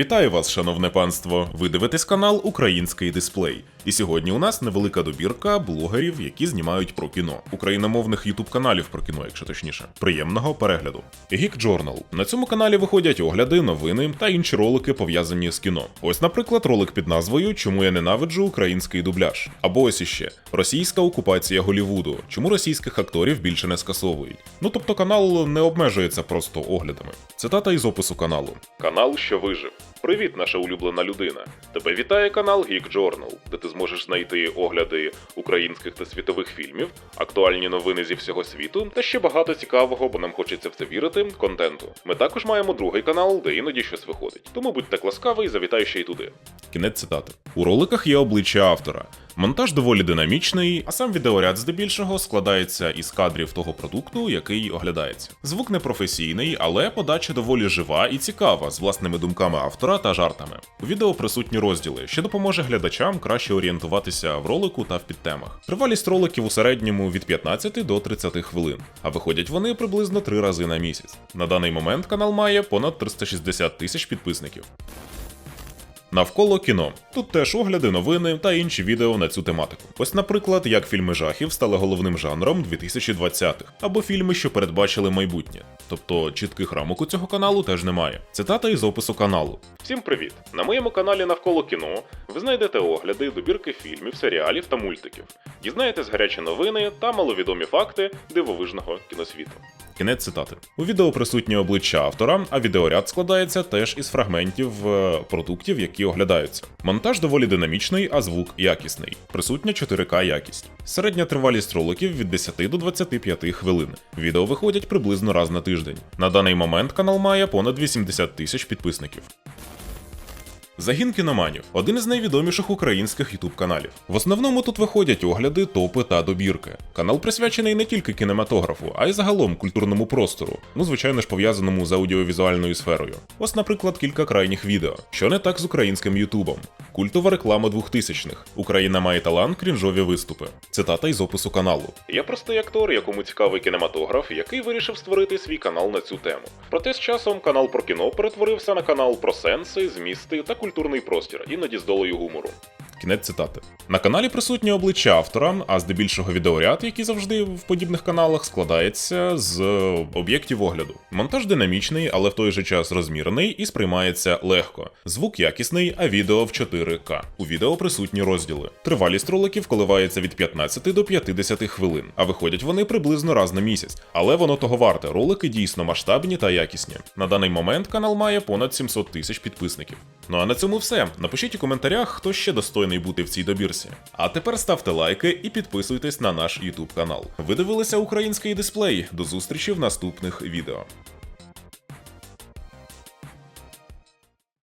Вітаю вас, шановне панство! Ви дивитесь канал Український дисплей. І сьогодні у нас невелика добірка блогерів, які знімають про кіно, україномовних ютуб каналів про кіно, якщо точніше. Приємного перегляду. Geek Journal. На цьому каналі виходять огляди, новини та інші ролики пов'язані з кіно. Ось, наприклад, ролик під назвою Чому я ненавиджу український дубляж. Або ось іще Російська окупація Голівуду. Чому російських акторів більше не скасовують? Ну тобто канал не обмежується просто оглядами. Цитата із опису каналу. Канал, що вижив. Привіт, наша улюблена людина. Тебе вітає канал Geek Journal, де ти зможеш знайти огляди українських та світових фільмів, актуальні новини зі всього світу та ще багато цікавого, бо нам хочеться в це вірити, контенту. Ми також маємо другий канал, де іноді щось виходить. Тому будьте ласкавий, завітай ще й туди. Кінець цитати. У роликах є обличчя автора. Монтаж доволі динамічний, а сам відеоряд здебільшого складається із кадрів того продукту, який оглядається. Звук непрофесійний, але подача доволі жива і цікава, з власними думками автора та жартами. У відео присутні розділи, що допоможе глядачам краще орієнтуватися в ролику та в підтемах. Тривалість роликів у середньому від 15 до 30 хвилин, а виходять вони приблизно 3 рази на місяць. На даний момент канал має понад 360 тисяч підписників. Навколо кіно. Тут теж огляди, новини та інші відео на цю тематику. Ось, наприклад, як фільми жахів стали головним жанром 2020-х, або фільми, що передбачили майбутнє. Тобто чітких рамок у цього каналу теж немає. Цитата із опису каналу. Всім привіт! На моєму каналі Навколо кіно ви знайдете огляди, добірки фільмів, серіалів та мультиків. Дізнаєтесь гарячі новини та маловідомі факти дивовижного кіносвіту. Кінець цитати. У відео присутні обличчя автора, а відеоряд складається теж із фрагментів е, продуктів, які оглядаються. Монтаж доволі динамічний, а звук якісний. Присутня 4К якість. Середня тривалість роликів від 10 до 25 хвилин. Відео виходять приблизно раз на тиждень. На даний момент канал має понад 80 тисяч підписників. Загін кіноманів один із найвідоміших українських ютуб каналів. В основному тут виходять огляди, топи та добірки. Канал присвячений не тільки кінематографу, а й загалом культурному простору, ну звичайно ж пов'язаному з аудіовізуальною сферою. Ось, наприклад, кілька крайніх відео, що не так з українським Ютубом. Культова реклама 2000-х. Україна має талант, крінжові виступи. Цитата із опису каналу. Я простий актор, якому цікавий кінематограф, який вирішив створити свій канал на цю тему. Проте з часом канал про кіно перетворився на канал про сенси, змісти та культурний простір, іноді з долею гумору. Кінець цитати. На каналі присутні обличчя автора, а здебільшого відеоряд, який завжди в подібних каналах складається з об'єктів огляду. Монтаж динамічний, але в той же час розмірений і сприймається легко. Звук якісний, а відео в 4К. У відео присутні розділи. Тривалість роликів коливається від 15 до 50 хвилин, а виходять вони приблизно раз на місяць. Але воно того варте. Ролики дійсно масштабні та якісні. На даний момент канал має понад 700 тисяч підписників. Ну а на цьому все. Напишіть у коментарях, хто ще достойний бути в цій добірці. А тепер ставте лайки і підписуйтесь на наш YouTube канал. Ви дивилися український дисплей. До зустрічі в наступних відео.